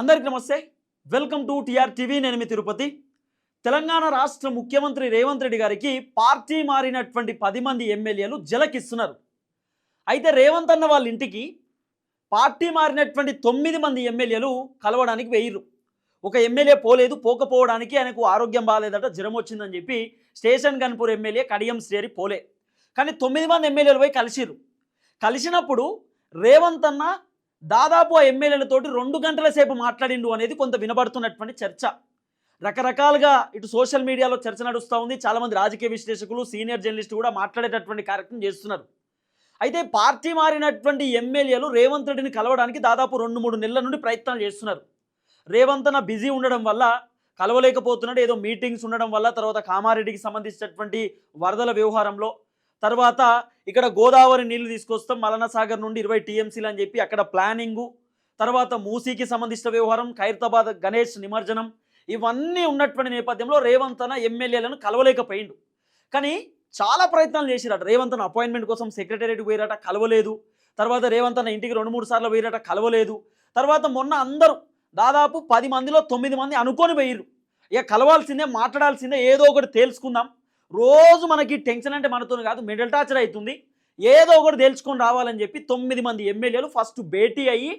అందరికి నమస్తే. Welcome to TR TV. నేను మీ తిరుపతి. తెలంగాణ రాష్ట్ర ముఖ్యమంత్రి రేవంత్ రెడ్డి గారికి పార్టీ మారినటువంటి పది మంది ఎమ్మెల్యేలు జలకిస్తున్నారు. అయితే రేవంత్ అన్న వాళ్ళ ఇంటికి పార్టీ మారినటువంటి తొమ్మిది మంది ఎమ్మెల్యేలు కలవడానికి వెయ్యరు ఒక ఎమ్మెల్యే పోలేదు పోకపోవడానికి ఆయనకు ఆరోగ్యం బాగాలేదట జ్వరం వచ్చిందని చెప్పి స్టేషన్ గన్పూర్ ఎమ్మెల్యే కడియం శ్రేరి పోలే. కానీ తొమ్మిది మంది ఎమ్మెల్యేలు పోయి కలిసిరు కలిసినప్పుడు రేవంత్ అన్న దాదాపు ఆ ఎమ్మెల్యేలతోటి రెండు గంటల సేపు మాట్లాడిండు అనేది కొంత వినబడుతున్నటువంటి చర్చ. రకరకాలుగా ఇటు సోషల్ మీడియాలో చర్చ నడుస్తూ ఉంది. చాలామంది రాజకీయ విశ్లేషకులు సీనియర్ జర్నలిస్టు కూడా మాట్లాడేటటువంటి కార్యక్రమం చేస్తున్నారు. అయితే పార్టీ మారినటువంటి ఎమ్మెల్యేలు రేవంత్ రెడ్డిని కలవడానికి దాదాపు రెండు మూడు నెలల నుండి ప్రయత్నాలు చేస్తున్నారు. రేవంత్ బిజీ ఉండడం వల్ల కలవలేకపోతున్నాడు. ఏదో మీటింగ్స్ ఉండడం వల్ల తర్వాత కామారెడ్డికి సంబంధించినటువంటి వరదల వ్యవహారంలో తర్వాత ఇక్కడ గోదావరి నీళ్ళు తీసుకొస్తాం. మలన సాగర్ నుండి ఇరవై టీఎంసీలు అని చెప్పి అక్కడ ప్లానింగు. తర్వాత మూసీకి సంబంధించిన వ్యవహారం ఖైరతాబాద్ గణేష్ నిమజ్జనం. ఇవన్నీ ఉన్నటువంటి నేపథ్యంలో రేవంత్ అన్న ఎమ్మెల్యేలను కలవలేకపోయిండు. కానీ చాలా ప్రయత్నాలు చేసిరట. రేవంత్ అన్న అపాయింట్మెంట్ కోసం సెక్రటేరియట్ పోయిరట కలవలేదు. తర్వాత రేవంత్ అన్న ఇంటికి రెండు మూడు సార్లు పోయిరట కలవలేదు. తర్వాత మొన్న అందరూ దాదాపు పది మందిలో తొమ్మిది మంది అనుకొని పోయిర్రు. ఇక కలవాల్సిందే మాట్లాడాల్సిందే ఏదో ఒకటి తేల్చుకుందాం. రోజు మనకి టెన్షన్ అంటే మనతో కాదు మిడిల్ టార్చర్ అవుతుంది ఏదో ఒకటి తెలుసుకొని రావాలని చెప్పి తొమ్మిది మంది ఎమ్మెల్యేలు ఫస్ట్ భేటీ అయ్యి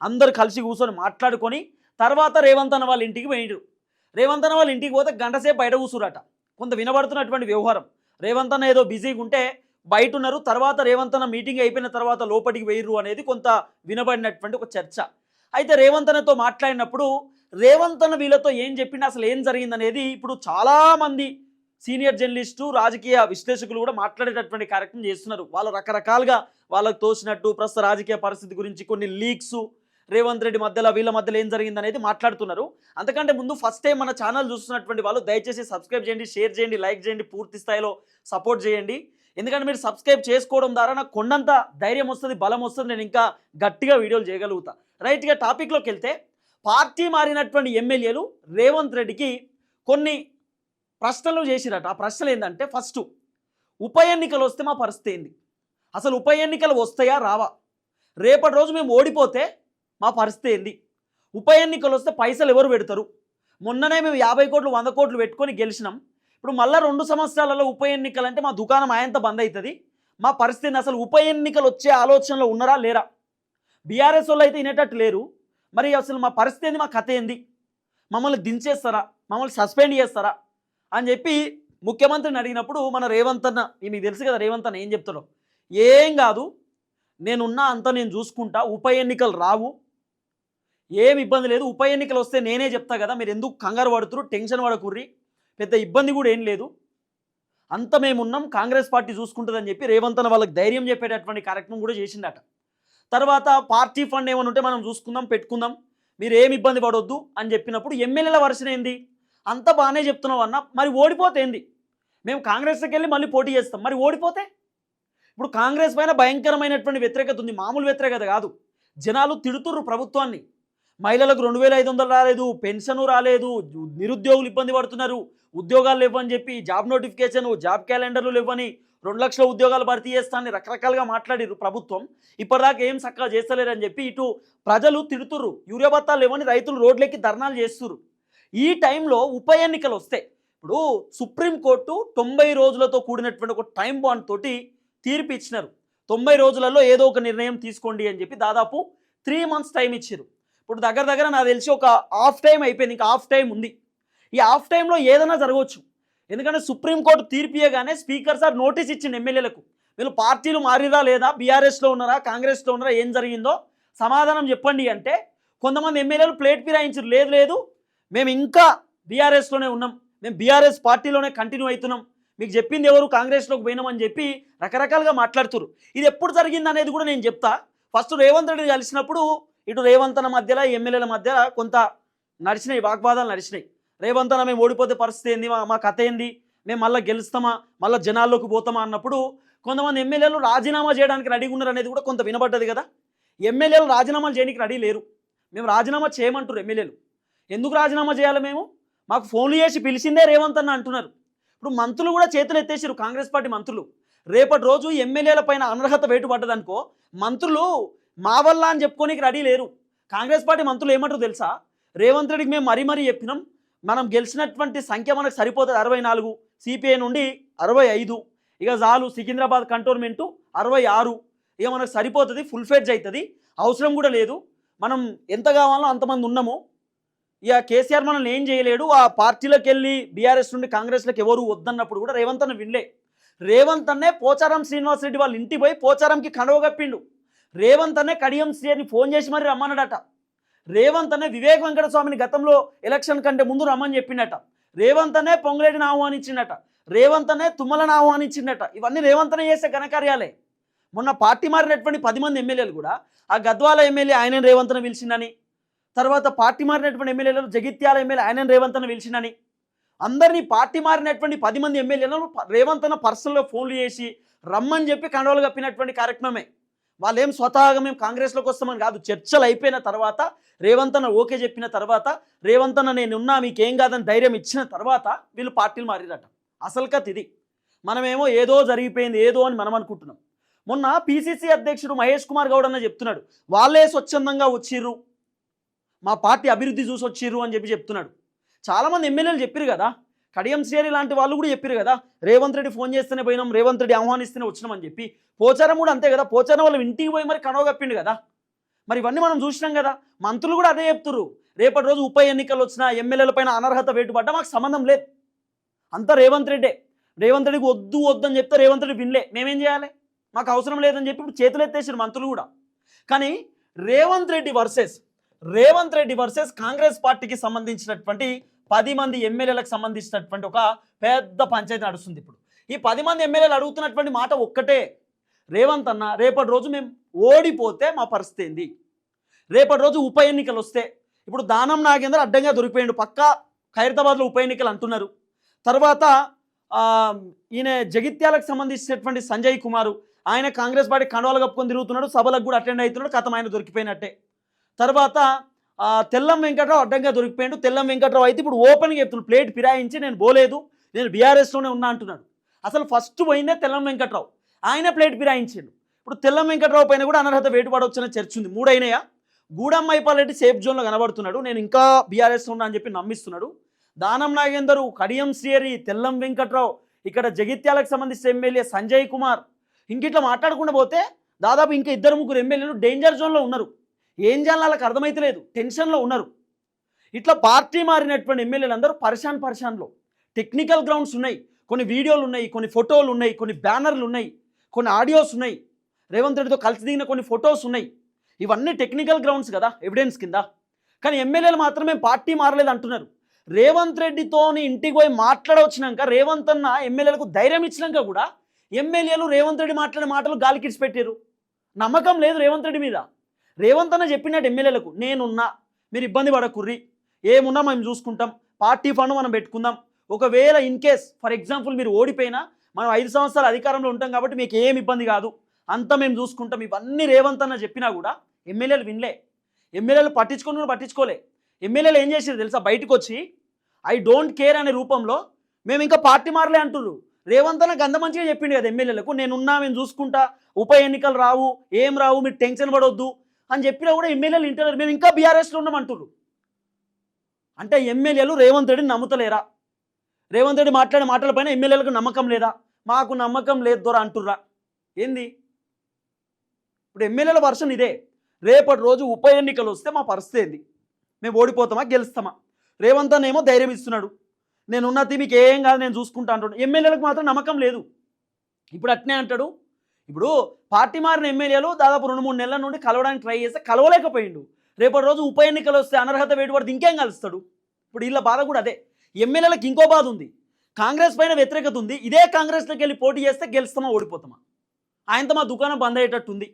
అందరు కలిసి కూర్చొని మాట్లాడుకొని తర్వాత రేవంత్ అన్న వాళ్ళ ఇంటికి పోయిండ్రు రేవంత్ అన్న వాళ్ళ ఇంటికి పోతే గంటసేపు బయట కూర్చురట కొంత వినబడుతున్నటువంటి వ్యవహారం. రేవంత్ అన్న ఏదో బిజీగా ఉంటే బయట ఉన్నారు. తర్వాత రేవంత్ అన్న మీటింగ్ అయిపోయిన తర్వాత లోపలికి వేయరు అనేది కొంత వినబడినటువంటి ఒక చర్చ. అయితే రేవంత్ అన్నతో మాట్లాడినప్పుడు రేవంత్ అన్న వీళ్ళతో ఏం చెప్పిండు అసలు ఏం జరిగిందనేది ఇప్పుడు చాలామంది సీనియర్ జర్నలిస్టు రాజకీయ విశ్లేషకులు కూడా మాట్లాడేటటువంటి కార్యక్రమం చేస్తున్నారు. వాళ్ళు రకరకాలుగా వాళ్ళకు తోచినట్టు ప్రస్తుత రాజకీయ పరిస్థితి గురించి కొన్ని లీక్స్ రేవంత్ రెడ్డి మధ్యలో వీళ్ళ మధ్యలో ఏం జరిగింది అనేది మాట్లాడుతున్నారు. అంతకంటే ముందు ఫస్ట్ టైం మన ఛానల్ చూస్తున్నటువంటి వాళ్ళు దయచేసి సబ్స్క్రైబ్ చేయండి షేర్ చేయండి లైక్ చేయండి పూర్తి స్థాయిలో సపోర్ట్ చేయండి. ఎందుకంటే మీరు సబ్స్క్రైబ్ చేసుకోవడం ద్వారా నాకు కొండంత ధైర్యం వస్తుంది బలం వస్తుంది నేను ఇంకా గట్టిగా వీడియోలు చేయగలుగుతా. రైట్గా టాపిక్లోకి వెళ్తే పార్టీ మారినటువంటి ఎమ్మెల్యేలు రేవంత్ రెడ్డికి కొన్ని ప్రశ్నలు చేసిరట. ఆ ప్రశ్నలు ఏంటంటే ఫస్ట్ ఉప ఎన్నికలు వస్తే మా పరిస్థితి ఏంది? అసలు ఉప ఎన్నికలు వస్తాయా రావా? రేపటి రోజు మేము ఓడిపోతే మా పరిస్థితి ఏంది? ఉప ఎన్నికలు వస్తే పైసలు ఎవరు పెడతారు? మొన్ననే మేము యాభై కోట్లు వంద కోట్లు పెట్టుకొని గెలిచినాం. ఇప్పుడు మళ్ళీ రెండు సంవత్సరాలలో ఉప ఎన్నికలు అంటే మా దుకాణం ఆయంత బంద్ అవుతుంది మా పరిస్థితిని అసలు ఉప ఎన్నికలు వచ్చే ఆలోచనలో ఉన్నారా లేరా? బీఆర్ఎస్ వాళ్ళు అయితే వినేటట్టు లేరు. మరి అసలు మా పరిస్థితి ఏంది? మా కథ ఏంది? మమ్మల్ని దించేస్తారా? మమ్మల్ని సస్పెండ్ చేస్తారా? అని చెప్పి ముఖ్యమంత్రిని అడిగినప్పుడు మన రేవంత్ అన్న ఈ మీకు తెలుసు కదా రేవంత్ అన్న ఏం చెప్తాడో? ఏం కాదు నేనున్నా అంతా నేను చూసుకుంటా ఉప ఎన్నికలు రావు. ఏం ఇబ్బంది లేదు ఉప ఎన్నికలు వస్తే నేనే చెప్తా కదా మీరు ఎందుకు కంగారు పడుతురు టెన్షన్ పడకుర్రి పెద్ద ఇబ్బంది కూడా ఏం లేదు. అంత మేమున్నాం కాంగ్రెస్ పార్టీ చూసుకుంటుందని చెప్పి రేవంత్ అన్న వాళ్ళకి ధైర్యం చెప్పేటటువంటి కార్యక్రమం కూడా చేసిండట. తర్వాత పార్టీ ఫండ్ ఏమైనా ఉంటే మనం చూసుకుందాం పెట్టుకుందాం మీరు ఏమి ఇబ్బంది పడొద్దు అని చెప్పినప్పుడు ఎమ్మెల్యేల వర్షం ఏంది? అంత బాగానే చెప్తున్నావు అన్న. మరి ఓడిపోతే ఏంది? మేము కాంగ్రెస్కి వెళ్ళి మళ్ళీ పోటీ చేస్తాం. మరి ఓడిపోతే? ఇప్పుడు కాంగ్రెస్ పైన భయంకరమైనటువంటి వ్యతిరేకత ఉంది. మామూలు వ్యతిరేకత కాదు. జనాలు తిడుతుర్రు ప్రభుత్వాన్ని. మహిళలకు రెండు వేల ఐదు వందలు రాలేదు పెన్షన్ రాలేదు నిరుద్యోగులు ఇబ్బంది పడుతున్నారు. ఉద్యోగాలు లేవని చెప్పి జాబ్ నోటిఫికేషన్ జాబ్ క్యాలెండర్లు లేవని రెండు లక్షల ఉద్యోగాలు భర్తీ చేస్తానని రకరకాలుగా మాట్లాడారు ప్రభుత్వం. ఇప్పటిదాకా ఏం చక్కగా చేస్తలేరని చెప్పి ఇటు ప్రజలు తిడుతుర్రు. యూరియా బత్తాలు లేవని రైతులు రోడ్లెక్కి ధర్నాలు చేస్తుర్రు. ఈ టైంలో ఉప ఎన్నికలు వస్తాయి ఇప్పుడు సుప్రీంకోర్టు తొంభై రోజులతో కూడినటువంటి ఒక టైం బాండ్ తోటి తీర్పు ఇచ్చినారు. తొంభై రోజులలో ఏదో ఒక నిర్ణయం తీసుకోండి అని చెప్పి దాదాపు త్రీ మంత్స్ టైం ఇచ్చారు ఇప్పుడు దగ్గర దగ్గర నాకు తెలిసి ఒక హాఫ్ టైం అయిపోయింది ఇంకా హాఫ్ టైం ఉంది. ఈ హాఫ్ టైంలో ఏదైనా జరగవచ్చు. ఎందుకంటే సుప్రీంకోర్టు తీర్పు ఇవ్వగానే స్పీకర్ సార్ నోటీస్ ఇచ్చింది ఎమ్మెల్యేలకు. వీళ్ళు పార్టీలు మారిరా లేదా? బీఆర్ఎస్లో ఉన్నారా? కాంగ్రెస్లో ఉన్నారా? ఏం జరిగిందో సమాధానం చెప్పండి అంటే కొంతమంది ఎమ్మెల్యేలు ప్లేట్ ఫిరాయించారు లేదు లేదు. మేము ఇంకా బీఆర్ఎస్లోనే ఉన్నాం. మేము బీఆర్ఎస్ పార్టీలోనే కంటిన్యూ అవుతున్నాం. మీకు చెప్పింది ఎవరు? కాంగ్రెస్లోకి పోయినామని చెప్పి రకరకాలుగా మాట్లాడుతురు ఇది ఎప్పుడు జరిగింది అనేది కూడా నేను చెప్తా. ఫస్ట్ రేవంత్ రెడ్డి కలిసినప్పుడు ఇటు రేవంతన మధ్యలో ఎమ్మెల్యేల మధ్య కొంత నడిచినాయి వాగ్వాదాలు నడిచినాయి. రేవంతన మేము ఓడిపోతే పరిస్థితి ఏంది? మా మా కథ ఏంది? మేము మళ్ళీ గెలుస్తామా? మళ్ళీ జనాల్లోకి పోతామా? అన్నప్పుడు కొంతమంది ఎమ్మెల్యేలు రాజీనామా చేయడానికి రెడీగా ఉన్నారు అనేది కూడా కొంత వినబడ్డది కదా. ఎమ్మెల్యేలు రాజీనామాలు చేయడానికి రెడీ లేరు. మేము రాజీనామా చేయమంటారు ఎమ్మెల్యేలు. ఎందుకు రాజీనామా చేయాలి మేము? మాకు ఫోన్లు చేసి పిలిచిందే రేవంత్ అన్న అంటున్నారు. ఇప్పుడు మంత్రులు కూడా చేతులు ఎత్తేసారు కాంగ్రెస్ పార్టీ మంత్రులు. రేపటి రోజు ఎమ్మెల్యేల పైన అనర్హత వేటు పడ్డదనుకో మంత్రులు మా వల్ల అని చెప్పుకోనికి రెడీ లేరు. కాంగ్రెస్ పార్టీ మంత్రులు ఏమంటారు తెలుసా? రేవంత్ రెడ్డికి మేము మరీ మరీ చెప్పినాం మనం గెలిచినటువంటి సంఖ్య మనకు సరిపోతుంది అరవై నాలుగు సిపిఐ నుండి అరవై ఐదు. ఇక చాలు సికింద్రాబాద్ కంటోన్మెంటు అరవై ఆరు. ఇక మనకు సరిపోతుంది ఫుల్ ఫెడ్జ్ అవుతుంది. అవసరం కూడా లేదు. మనం ఎంత కావాలో అంతమంది ఉన్నాము. ఇక కేసీఆర్ మనల్ని ఏం చేయలేడు. ఆ పార్టీలోకి వెళ్ళి బీఆర్ఎస్ నుండి కాంగ్రెస్లోకి ఎవరు వద్దన్నప్పుడు కూడా రేవంత్ అన్న వినలే. రేవంత్ అన్నే పోచారం శ్రీనివాసరెడ్డి వాళ్ళ ఇంటికి పోయి పోచారంకి కడవ కప్పిండు. రేవంత్ అనే కడియం శ్రీని ఫోన్ చేసి మరి రమ్మన్నాడట. రేవంత్ అనే వివేక్ వెంకటస్వామిని గతంలో ఎలక్షన్ కంటే ముందు రమ్మని చెప్పిండట. రేవంత్ అనే పొంగులేటిని ఆహ్వానించిండట. రేవంత్ అనే తుమ్మలను ఆహ్వానించిండట. ఇవన్నీ రేవంత్ అనే చేసే ఘనకార్యాలే. మొన్న పార్టీ మారినటువంటి పది మంది ఎమ్మెల్యేలు కూడా ఆ గద్వాల ఎమ్మెల్యే ఆయన రేవంత్ను పిలిచిండని తర్వాత పార్టీ మారినటువంటి ఎమ్మెల్యేలను జగిత్యాల ఎమ్మెల్యే ఆయన రేవంతన పిలిచినని అందరినీ పార్టీ మారినటువంటి పది మంది ఎమ్మెల్యేలను రేవంత్ అన్న పర్సనల్గా ఫోన్లు చేసి రమ్మని చెప్పి కండవలు కప్పినటువంటి కార్యక్రమమే. వాళ్ళు ఏం స్వతహాగా మేము కాంగ్రెస్లోకి వస్తామని కాదు చర్చలు అయిపోయిన తర్వాత రేవంత్ అన్న ఓకే చెప్పిన తర్వాత రేవంత్ అన్న నేనున్నా మీకేం కాదని ధైర్యం ఇచ్చిన తర్వాత వీళ్ళు పార్టీలు మారిరట అసలు కథ ఇది. మనమేమో ఏదో జరిగిపోయింది ఏదో అని మనం అనుకుంటున్నాం. మొన్న పిసిసి అధ్యక్షుడు మహేష్ కుమార్ గౌడ్ అన్న చెప్తున్నాడు వాళ్ళే స్వచ్ఛందంగా వచ్చిర్రు మా పార్టీ అభివృద్ధి చూసి వచ్చిర్రు అని చెప్పి చెప్తున్నాడు. చాలామంది ఎమ్మెల్యేలు చెప్పారు కదా కడియం శ్రేణి లాంటి వాళ్ళు కూడా చెప్పారు కదా రేవంత్ రెడ్డి ఫోన్ చేస్తేనే పోయినాం రేవంత్ రెడ్డి ఆహ్వానిస్తేనే వచ్చినామని చెప్పి. పోచారం కూడా అంతే కదా పోచారం వాళ్ళు ఇంటికి పోయి మరి కనవగప్పిండు కదా. మరి ఇవన్నీ మనం చూసినాం కదా మంత్రులు కూడా అదే చెప్తుర్రు. రేపటి రోజు ఉప ఎన్నికలు వచ్చిన ఎమ్మెల్యేల పైన అనర్హత వేటుపడ్డా మాకు సంబంధం లేదు. అంతా రేవంత్ రెడ్డే. రేవంత్ రెడ్డికి వద్దు వద్దు అని చెప్తే రేవంత్ రెడ్డి వినలే. మేమేం చేయాలి? మాకు అవసరం లేదని చెప్పి ఇప్పుడు చేతులు ఎత్తేసారు మంత్రులు కూడా. కానీ రేవంత్ రెడ్డి వర్సెస్ రేవంత్ రెడ్డి వర్సెస్ కాంగ్రెస్ పార్టీకి సంబంధించినటువంటి పది మంది ఎమ్మెల్యేలకు సంబంధించినటువంటి ఒక పెద్ద పంచాయతీ నడుస్తుంది ఇప్పుడు. ఈ పది మంది ఎమ్మెల్యేలు అడుగుతున్నటువంటి మాట ఒక్కటే. రేవంత్ అన్న రేపటి రోజు మేము ఓడిపోతే మా పరిస్థితి ఏంది? రేపటి రోజు ఉప ఎన్నికలు వస్తే ఇప్పుడు దానం నాగేందర్ అడ్డంగా దొరికిపోయాడు. పక్కా ఖైరతాబాద్లో ఉప ఎన్నికలు అంటున్నారు. తర్వాత ఈయన జగిత్యాలకు సంబంధించినటువంటి సంజయ్ కుమారు ఆయన కాంగ్రెస్ పార్టీ కండవాలు కప్పుకొని తిరుగుతున్నాడు సభలకు కూడా అటెండ్ అవుతున్నాడు కథం ఆయన దొరికిపోయినట్టే. తర్వాత తెల్లం వెంకట్రావు అడ్డంగా దొరికిపోయాడు. తెల్లం వెంకట్రావు అయితే ఇప్పుడు ఓపెన్గా చెప్తున్నాడు ప్లేట్ ఫిరాయించి నేను పోలేదు నేను బీఆర్ఎస్లోనే ఉన్నా అంటున్నాడు. అసలు ఫస్ట్ పోయిందే తెల్లం వెంకట్రావు. ఆయన ప్లేట్ ఫిరాయించాడు. ఇప్పుడు తెల్లం వెంకట్రావు పైన కూడా అనర్హత వేటుపడవచ్చనే చర్చ ఉంది. మూడైనయా? గూడెం మైపాలరెడ్డి సేఫ్ జోన్లో కనబడుతున్నాడు. నేను ఇంకా బీఆర్ఎస్ ఉన్నా అని చెప్పి నమ్మిస్తున్నాడు. దానం నాగేందరు కడియం శ్రీహరి తెల్లం వెంకట్రావు ఇక్కడ జగిత్యాలకు సంబంధించిన ఎమ్మెల్యే సంజయ్ కుమార్. ఇంకిట్లా మాట్లాడకుండా పోతే దాదాపు ఇంకా ఇద్దరు ముగ్గురు ఎమ్మెల్యేలు డేంజర్ జోన్లో ఉన్నారు. ఏం చేయాలో వాళ్ళకి అర్థమైతలేదు. టెన్షన్లో ఉన్నారు. ఇట్లా పార్టీ మారినటువంటి ఎమ్మెల్యేలు అందరూ పర్షాన్ పర్షాన్లో టెక్నికల్ గ్రౌండ్స్ ఉన్నాయి. కొన్ని వీడియోలు ఉన్నాయి కొన్ని ఫోటోలు ఉన్నాయి కొన్ని బ్యానర్లు ఉన్నాయి కొన్ని ఆడియోస్ ఉన్నాయి. రేవంత్ రెడ్డితో కలిసి దిగిన కొన్ని ఫొటోస్ ఉన్నాయి. ఇవన్నీ టెక్నికల్ గ్రౌండ్స్ కదా ఎవిడెన్స్ కింద. కానీ ఎమ్మెల్యేలు మాత్రమే పార్టీ మారలేదు అంటున్నారు. రేవంత్ రెడ్డితోని ఇంటికి పోయి మాట్లాడవచ్చినాక రేవంత్ అన్న ఎమ్మెల్యేలకు ధైర్యం ఇచ్చినాక కూడా ఎమ్మెల్యేలు రేవంత్ రెడ్డి మాట్లాడే మాటలు గాలికిడిచి పెట్టారు నమ్మకం లేదు రేవంత్ రెడ్డి మీద. రేవంత్ అన్న చెప్పినట్టు ఎమ్మెల్యేలకు నేనున్నా మీరు ఇబ్బంది పడకుర్రి. ఏమున్నా మేము చూసుకుంటాం. పార్టీ ఫండ్ మనం పెట్టుకుందాం. ఒకవేళ ఇన్ కేస్ ఫర్ ఎగ్జాంపుల్ మీరు ఓడిపోయినా మనం ఐదు సంవత్సరాలు అధికారంలో ఉంటాం కాబట్టి మీకు ఏం ఇబ్బంది కాదు. అంతా మేము చూసుకుంటాం. ఇవన్నీ రేవంత్ అన్న చెప్పినా కూడా ఎమ్మెల్యేలు వినలే. ఎమ్మెల్యేలు పట్టించుకుని పట్టించుకోలే. ఎమ్మెల్యేలు ఏం చేసారు తెలుసా? బయటకు వచ్చి ఐ డోంట్ కేర్ అనే రూపంలో మేము ఇంకా పార్టీ మారలే అంటున్నారు రేవంత్ అన్న గంద మంచిగా చెప్పిండు కదా ఎమ్మెల్యేలకు నేనున్నా మేము చూసుకుంటా. ఉప ఎన్నికలు రావు ఏం రావు మీరు టెన్షన్ పడవద్దు అని చెప్పినా కూడా ఎమ్మెల్యేలు ఇంటర్ మేము ఇంకా బీఆర్ఎస్లో ఉన్నాం అంటున్నారు అంటే ఎమ్మెల్యేలు రేవంత్ రెడ్డిని నమ్ముతలేరా? రేవంత్ రెడ్డి మాట్లాడే మాటలపైన ఎమ్మెల్యేలకు నమ్మకం లేదా? మాకు నమ్మకం లేదు దొర అంటుర్రా. ఏంది? ఇప్పుడు ఎమ్మెల్యేల వర్షన్ ఇదే. రేపటి రోజు ఉప ఎన్నికలు వస్తే మా పరిస్థితి ఏంది? మేము ఓడిపోతామా గెలుస్తామా? రేవంత్ అన్న ఏమో ధైర్యం ఇస్తున్నాడు. నేనున్నది మీకు ఏం కాదు నేను చూసుకుంటా అంటాడు ఎమ్మెల్యేలకు మాత్రం నమ్మకం లేదు. ఇప్పుడు అట్నే అంటాడు. ఇప్పుడు పార్టీ మారిన ఎమ్మెల్యేలు దాదాపు రెండు మూడు నెలల నుండి కలవడానికి ట్రై చేస్తే కలవలేకపోయిండు. రేపటి రోజు ఉప ఎన్నికలు వస్తే అనర్హత వేటుబడి ఇంకేం కలుస్తాడు? ఇప్పుడు వీళ్ళ బాధ కూడా అదే. ఎమ్మెల్యేలకు ఇంకో బాధ ఉంది. కాంగ్రెస్ పైన వ్యతిరేకత ఉంది. ఇదే కాంగ్రెస్లోకి వెళ్ళి పోటీ చేస్తే గెలుస్తామా ఓడిపోతామా? ఆయనతో మా దుకాణం బంద్ అయ్యేటట్టు ఉంది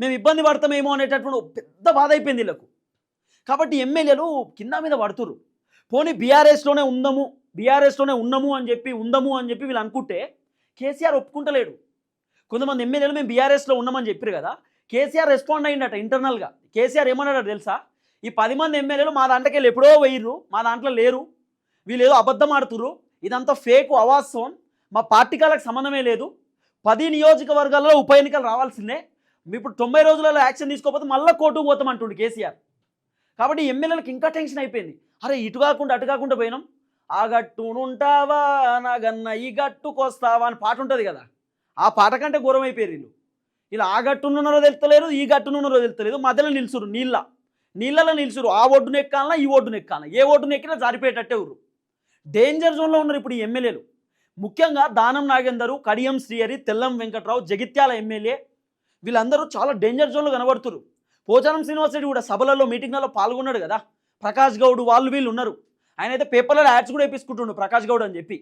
మేము ఇబ్బంది పడతామేమో అనేటటువంటి పెద్ద బాధ అయిపోయింది వీళ్ళకు. కాబట్టి ఎమ్మెల్యేలు కింద మీద పడుతురు పోనీ బీఆర్ఎస్లోనే ఉందాము బీఆర్ఎస్లోనే ఉన్నాము అని చెప్పి ఉందాము అని చెప్పి వీళ్ళు అనుకుంటే కేసీఆర్ ఒప్పుకుంటలేడు. కొంతమంది ఎమ్మెల్యేలు మేము బీఆర్ఎస్లో ఉన్నామని చెప్పారు కదా. కేసీఆర్ రెస్పాండ్ అయ్యిండట ఇంటర్నల్గా కేసీఆర్ ఏమన్నాడు తెలుసా? ఈ పది మంది ఎమ్మెల్యేలు మా దాంట్లోకి వెళ్ళి ఎప్పుడో వేయరు మా దాంట్లో లేరు. వీళ్ళు ఏదో అబద్ధం ఆడుతుర్రు. ఇదంతా ఫేక్ అవాస్తవం మా పార్టీ కాలకు సంబంధమే లేదు. పది నియోజకవర్గాల్లో ఉప ఎన్నికలు రావాల్సిందే. ఇప్పుడు తొంభై రోజులలో యాక్షన్ తీసుకోకపోతే మళ్ళీ కోర్టుకు పోతామంటుండు కేసీఆర్. కాబట్టి ఎమ్మెల్యేలకు ఇంకా టెన్షన్ అయిపోయింది. అరే ఇటు కాకుండా అటు కాకుండా పోయినాం. ఆ గట్టునుంటావా నా గన్న ఈ గట్టుకొస్తావా అని పాట ఉంటుంది కదా. ఆ పాట కంటే ఘోరం అయిపోయారు వీళ్ళు. ఇలా ఆ గట్టునున్నారో తెలుస్తలేదు ఈ గట్టునున్నారో తెలుస్తలేదు మధ్యలో నిలుచురు నీళ్ళ. నీళ్ళలో నిలుచురు ఆ ఒడ్డున ఎక్కాలన్నా ఈ ఒడ్డున ఎక్కాలన్నా ఏ ఒడ్డున ఎక్కినా జారిపోయేటట్టే ఊరు. డేంజర్ జోన్లో ఉన్నారు ఇప్పుడు ఈ ఎమ్మెల్యేలు. ముఖ్యంగా దానం నాగేందరు కడియం శ్రీహరి తెల్లం వెంకట్రావు జగిత్యాల ఎమ్మెల్యే. వీళ్ళందరూ చాలా డేంజర్ జోన్లో కనబడుతున్నారు పోచారం శ్రీనివాస్ రెడ్డి కూడా సభలలో మీటింగ్లలో పాల్గొన్నాడు కదా. ప్రకాష్ గౌడ్ వాళ్ళు వీళ్ళు ఉన్నారు. ఆయన అయితే పేపర్లలో యాడ్స్ కూడా వేపించుకుంటుండు ప్రకాష్ గౌడ్ అని చెప్పి.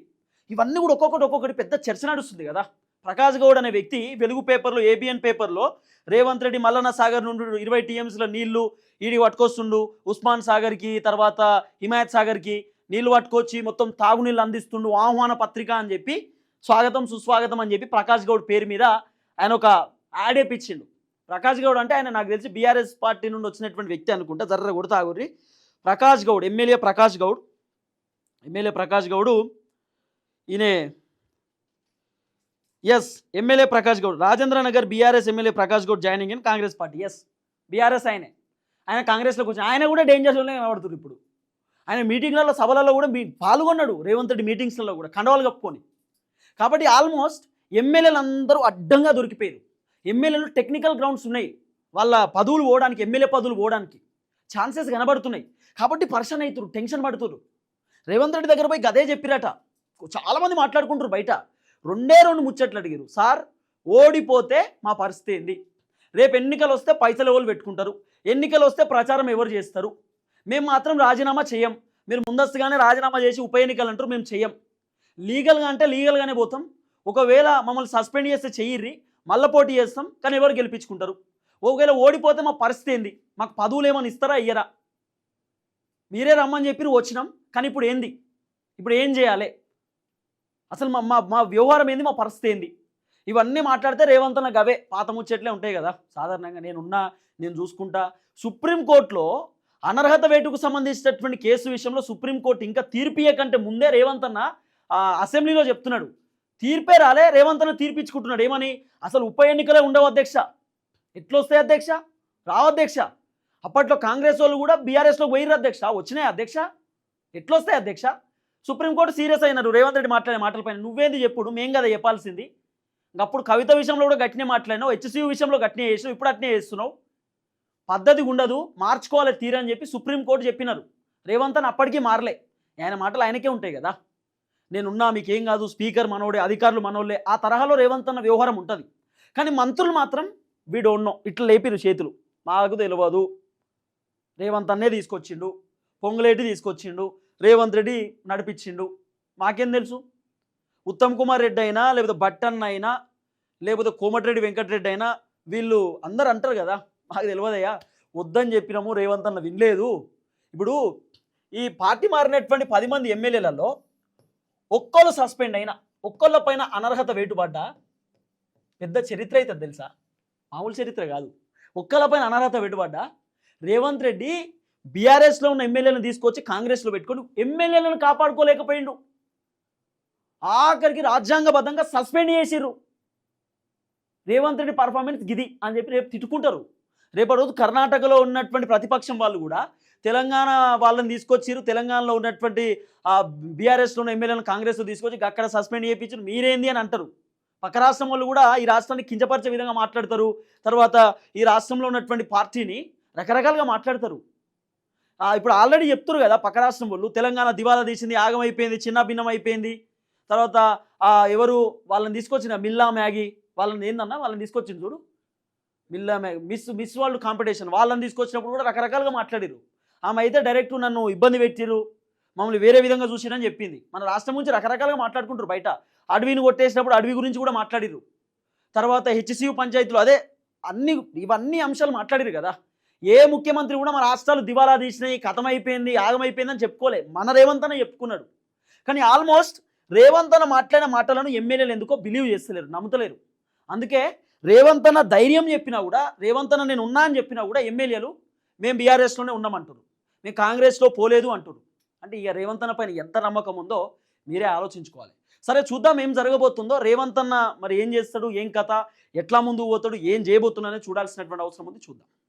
ఇవన్నీ కూడా ఒక్కొక్కటి ఒక్కొక్కటి పెద్ద చర్చ నడుస్తుంది కదా. ప్రకాష్ గౌడ్ అనే వ్యక్తి వెలుగు పేపర్లో ఏబిఎన్ పేపర్లో రేవంత్ రెడ్డి మల్లన్న సాగర్ నుండి ఇరవై టీఎంసీల నీళ్ళు ఈడి పట్టుకొస్తుండు. ఉస్మాన్ సాగర్కి తర్వాత హిమాయత్ సాగర్కి నీళ్ళు పట్టుకొచ్చి మొత్తం తాగునీళ్ళు అందిస్తుండు. ఆహ్వాన పత్రిక అని చెప్పి స్వాగతం సుస్వాగతం అని చెప్పి ప్రకాష్ గౌడ్ పేరు మీద ఆయన ఒక యాడ్ వేపించిండు. ప్రకాష్ గౌడ్ అంటే ఆయన నాకు తెలిసి బీఆర్ఎస్ పార్టీ నుండి వచ్చినటువంటి వ్యక్తి అనుకుంటా. జర్ర కూడా తాగురి ప్రకాష్ గౌడ్ ఎమ్మెల్యే ప్రకాష్ గౌడ్. ఎమ్మెల్యే ప్రకాష్ గౌడు ఈయన yes MLA Prakash Goud Rajendra Nagar BRS MLA Prakash Goud joining in Congress party yes BRS ఆయనే. ఆయన కాంగ్రెస్లో కూర్చొని ఆయన కూడా డేంజర్ జోన్లో కనబడుతుంది ఇప్పుడు. ఆయన మీటింగ్లలో సభలలో కూడా మీ పాల్గొన్నాడు రేవంత్ రెడ్డి మీటింగ్స్లలో కూడా కండవాలు కప్పుకొని. కాబట్టి ఆల్మోస్ట్ ఎమ్మెల్యేలు అందరూ అడ్డంగా దొరికిపోయారు. ఎమ్మెల్యేలు టెక్నికల్ గ్రౌండ్స్ ఉన్నాయి. వాళ్ళ పదవులు పోవడానికి ఎమ్మెల్యే పదవులు పోవడానికి ఛాన్సెస్ కనబడుతున్నాయి. కాబట్టి పర్సన్ అవుతురు టెన్షన్ పడుతురు రేవంత్ రెడ్డి దగ్గర పోయి గదే చెప్పిరట. చాలామంది మాట్లాడుకుంటారు బయట. రెండే రెండు ముచ్చట్లు అడిగారు సార్ ఓడిపోతే మా పరిస్థితి ఏంది? రేపు ఎన్నికలు వస్తే పైసలు ఎవరు పెట్టుకుంటారు? ఎన్నికలు వస్తే ప్రచారం ఎవరు చేస్తారు? మేము మాత్రం రాజీనామా చేయం మీరు ముందస్తుగానే రాజీనామా చేసి ఉప ఎన్నికలు అంటారు మేము చెయ్యం. లీగల్గా అంటే లీగల్గానే పోతాం. ఒకవేళ మమ్మల్ని సస్పెండ్ చేస్తే చెయ్యిర్రి మళ్ళీ పోటీ చేస్తాం కానీ ఎవరు గెలిపించుకుంటారు? ఒకవేళ ఓడిపోతే మా పరిస్థితి ఏంది? మాకు పదవులు ఏమైనా ఇస్తారా అయ్యరా మీరే రమ్మని చెప్పి వచ్చినాం. కానీ ఇప్పుడు ఏంది? ఇప్పుడు ఏం చేయాలి? అసలు మా మా మా వ్యవహారం ఏంది మా పరిస్థితి ఏంది? ఇవన్నీ మాట్లాడితే రేవంత్ నాకు అవే పాత ముచ్చట్లే ఉంటాయి కదా. సాధారణంగా నేనున్నా నేను చూసుకుంటా. సుప్రీంకోర్టులో అనర్హత వేటుకు సంబంధించినటువంటి కేసు విషయంలో సుప్రీంకోర్టు ఇంకా తీర్పియ కంటే ముందే రేవంత్ అన్న అసెంబ్లీలో చెప్తున్నాడు. తీర్పే రాలే రేవంత్ అన్న తీర్పిచ్చుకుంటున్నాడు. ఏమని? అసలు ఉప ఎన్నికలే ఉండవు అధ్యక్ష. ఎట్లొస్తాయి అధ్యక్ష? రావు అధ్యక్ష. అప్పట్లో కాంగ్రెస్ వాళ్ళు కూడా బీఆర్ఎస్లో పోయిర్రు అధ్యక్ష. వచ్చినాయి అధ్యక్ష? ఎట్లొస్తాయి అధ్యక్ష? సుప్రీంకోర్టు సీరియస్ అయినారు. రేవంత్ రెడ్డి మాట్లాడే మాటలపైన నువ్వేంది చెప్పుడు? మేం కదా చెప్పాల్సింది. అప్పుడు కవిత విషయంలో కూడా గట్టినే మాట్లాడినావు. హెచ్సియు విషయంలో గట్టినే చేసినావు. ఇప్పుడు అట్నే చేస్తున్నావు. పద్ధతి ఉండదు. మార్చుకోవాలి తీరని చెప్పి సుప్రీంకోర్టు చెప్పినారు. రేవంత్ అని అప్పటికీ మారలే. ఆయన మాటలు ఆయనకే ఉంటాయి కదా. నేనున్నా మీకేం కాదు. స్పీకర్ మనోడే అధికారులు మనోళ్ళే. ఆ తరహాలో రేవంత్ అన్న వ్యవహారం ఉంటుంది. కానీ మంత్రులు మాత్రం వీడు డోంట్ ఇట్లా లేపిరు చేతులు. మాకు తెలియదు రేవంత్ అన్నే తీసుకొచ్చిండు. పొంగులేటి తీసుకొచ్చిండు. రేవంత్ రెడ్డి నడిపించిండు. మాకేం తెలుసు? ఉత్తమ్ కుమార్ రెడ్డి అయినా లేకపోతే భట్టన్న అయినా లేకపోతే కోమటిరెడ్డి వెంకటరెడ్డి అయినా వీళ్ళు అందరు అంటారు కదా మాకు తెలియదయ్యా వద్దని చెప్పినాము రేవంత్ అన్న వినలేదు. ఇప్పుడు ఈ పార్టీ మారినటువంటి పది మంది ఎమ్మెల్యేలలో ఒక్కళ్ళు సస్పెండ్ అయినా ఒక్కళ్ళ పైన అనర్హత వేటుపడ్డా? పెద్ద చరిత్ర అవుతుంది తెలుసా? మామూలు చరిత్ర కాదు. ఒక్కళ్ళ పైన అనర్హత వేటుపడ్డా? రేవంత్ రెడ్డి బీఆర్ఎస్లో ఉన్న ఎమ్మెల్యేలను తీసుకొచ్చి కాంగ్రెస్లో పెట్టుకొని ఎమ్మెల్యేలను కాపాడుకోలేకపోయిండు. ఆఖరికి రాజ్యాంగబద్ధంగా సస్పెండ్ చేసిర్రు. రేవంత్ రెడ్డి పర్ఫార్మెన్స్ గిది అని చెప్పి రేపు తిట్టుకుంటారు. రేపటి రోజు కర్ణాటకలో ఉన్నటువంటి ప్రతిపక్షం వాళ్ళు కూడా తెలంగాణ వాళ్ళని తీసుకొచ్చిరు తెలంగాణలో ఉన్నటువంటి బీఆర్ఎస్లో ఉన్న ఎమ్మెల్యేలను కాంగ్రెస్లో తీసుకొచ్చి అక్కడ సస్పెండ్ చేయించారు మీరేంది అని అంటారు. పక్క రాష్ట్రం వాళ్ళు కూడా ఈ రాష్ట్రాన్ని కించపరిచే విధంగా మాట్లాడతారు. తర్వాత ఈ రాష్ట్రంలో ఉన్నటువంటి పార్టీని రకరకాలుగా మాట్లాడతారు. ఇప్పుడు ఆల్రెడీ చెప్తారు కదా పక్క రాష్ట్రం వాళ్ళు తెలంగాణ దివాలా తీసింది ఆగమైపోయింది చిన్న భిన్నం అయిపోయింది. తర్వాత ఎవరు వాళ్ళని తీసుకొచ్చిన మిల్లా మ్యాగీ వాళ్ళని ఏందన్నా వాళ్ళని తీసుకొచ్చింది చూడు. Milla Magee miss miss world competition వాళ్ళని తీసుకొచ్చినప్పుడు కూడా రకరకాలుగా మాట్లాడారు ఆమె అయితే డైరెక్ట్ నన్ను ఇబ్బంది పెట్టిరు మమ్మల్ని వేరే విధంగా చూసిరని చెప్పింది. మన రాష్ట్రం గురించి రకరకాలుగా మాట్లాడుకుంటారు బయట. అడవిని కొట్టేసినప్పుడు అడవి గురించి కూడా మాట్లాడిరు తర్వాత హెచ్సియు పంచాయతీలు అదే అన్ని ఇవన్నీ అంశాలు మాట్లాడిరు కదా. ఏ ముఖ్యమంత్రి కూడా మన రాష్ట్రాలు దివాలా తీసినాయి కథమైపోయింది ఆగమైపోయింది అని చెప్పుకోలే. మన రేవంత్ అనే చెప్పుకున్నాడు. కానీ ఆల్మోస్ట్ రేవంత్ అన్న మాట్లాడిన మాటలను ఎమ్మెల్యేలు ఎందుకో బిలీవ్ చేస్తలేరు నమ్ముతలేరు. అందుకే రేవంత్ అన్న ధైర్యం చెప్పినా కూడా రేవంత్ అన్న నేను ఉన్నా అని చెప్పినా కూడా ఎమ్మెల్యేలు మేము బీఆర్ఎస్లోనే ఉన్నామంటారు మేము కాంగ్రెస్లో పోలేదు అంటారు అంటే ఇక రేవంత్ అన్న పైన ఎంత నమ్మకం ఉందో మీరే ఆలోచించుకోవాలి. సరే చూద్దాం ఏం జరగబోతుందో. రేవంత్ అన్న మరి ఏం చేస్తాడు ఏం కథ ఎట్లా ముందు పోతాడు ఏం చేయబోతున్నాడో చూడాల్సినటువంటి అవసరం ఉంది చూద్దాం.